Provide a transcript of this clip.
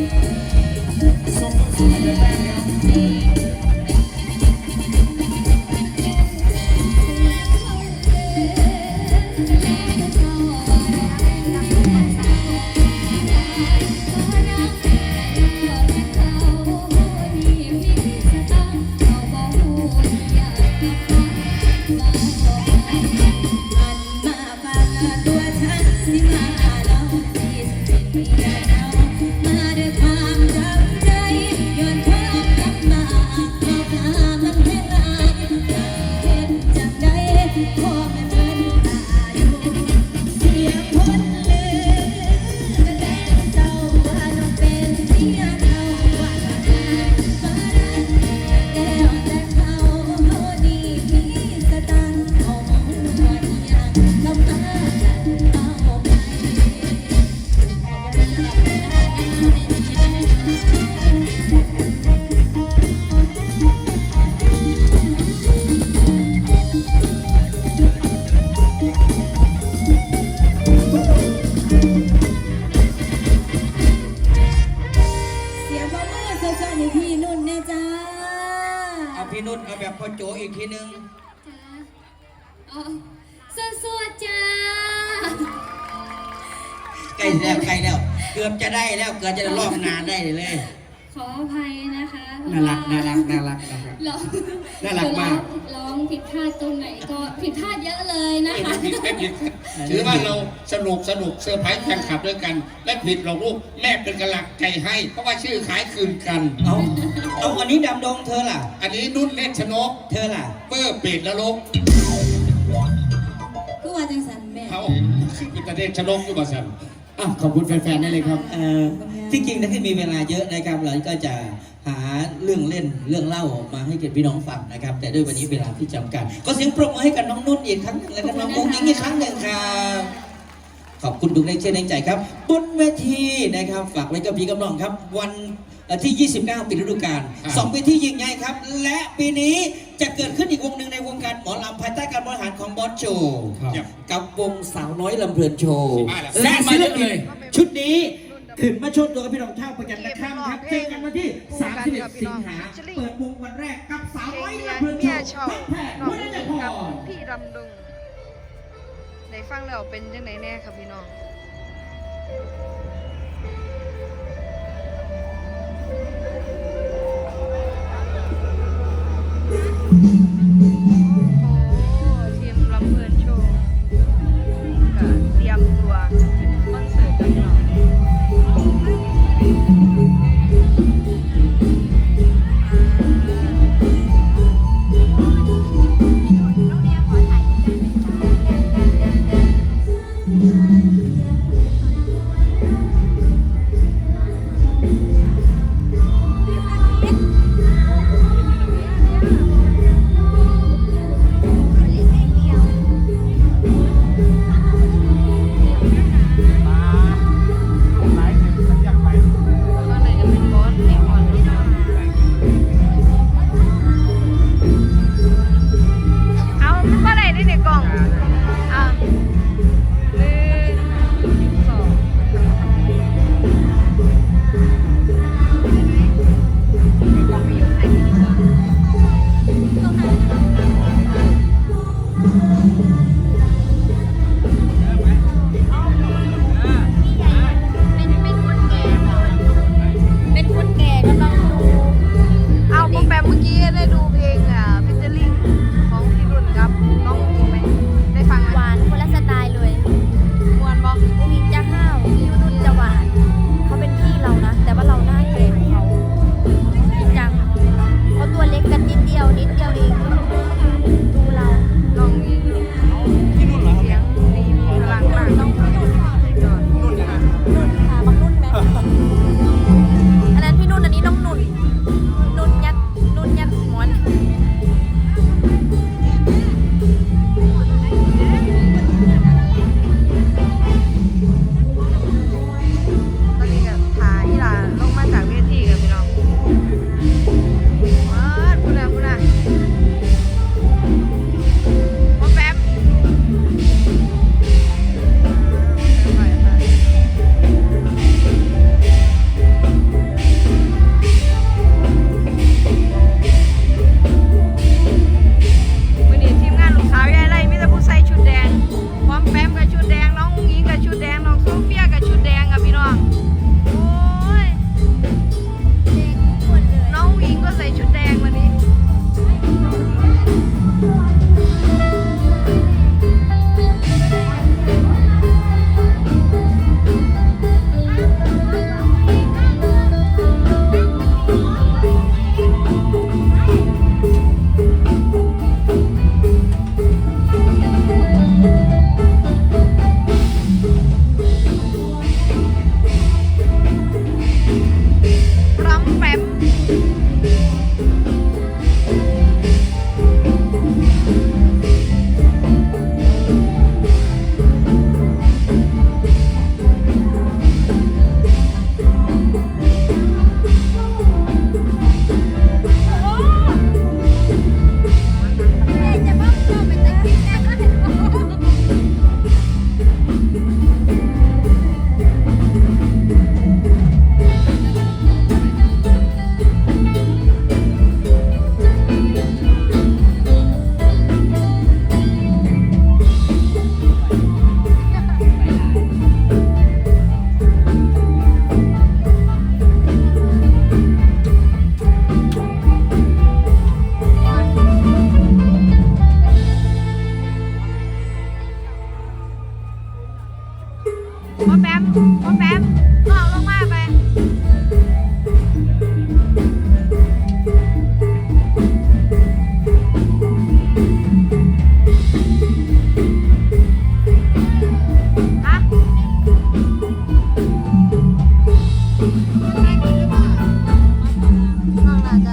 So, what's the band now? เอาพี่นุ่นเอาแบบพ่อโจอีกทีนึงอ๋อสวดๆจ้าใกล้แล้วใกล้แล้ว เกือบจะได้แล้วเกือบจะได้รอบนานได้เลย ขออภัยนะคะน่ารักน่ารักน่ารักนะครับ ร้องน่ารักมาก ร้องผิดพลาดตรงไหนก็ผิดพลาดเยอะเลยนะคะผิดไม่ผิดถือว่าเราสนุกสนุกเซอร์ไพรส์แฟนคลับด้วยกัน และผิดเราลูกแม่เป็นกำลังใจให้ เพราะว่าชื่อขายคืนกัน เอา เอาอันนี้ดำดงเธอล่ะ อันนี้นุ่นเนชนกเธอล่ะ เปอร์เป็ดนรกคือว่าจังสันแม่เขาคือเป็นเนชนกอยู่บ่สันอะขอบคุณแฟนๆได้เลยครับ เอ่อที่จริงนะที่มีเวลาเยอะนะครับเราก็จะหาเรื่องเล่นเรื่องเล่ามาให้เกียรติพี่น้องฟังนะครับ แต่ด้วยวันนี้เวลาที่จำกัด ก็เสียงปรบมือให้กับน้องนุ่นอีกครั้งหนึ่งและก็น้องกุ้งยิงอีกครั้งหนึ่งครับ ขอบคุณทุกแรงเชียร์แรงใจครับ บนเวทีนะครับฝากไว้กับพี่กับน้องครับ วันเอ่อที่ 29ปีฤดูกาลสองปีที่ยิ่งใหญ่ครับ และปีนี้จะเกิดขึ้นอีกวงหนึ่งในวงการหมอลำภายใต้การบริหารของบอสโจครับกับวงสาวน้อยลำเพลินโชว์มาแล้วและศิลปินชุดนี้ขึ้นมาชมตัวกับพี่น้องชาวประจันตคามครับเจอกันวันที่31สิงหาเปิดวงวันแรกกับสาวเพลน้อยงเรียลำนเพลินโชเมียว์ชอบทั้งแผ่น้องไม่ได้นุ่นพกับอพี่รำดุง ในฟังแล้วเป็นจังไหนแน่ครับพี่น้องเพ่อแป๊มพ่อแป๊มก็อาลงมาไป ฮะข้างหน้าจ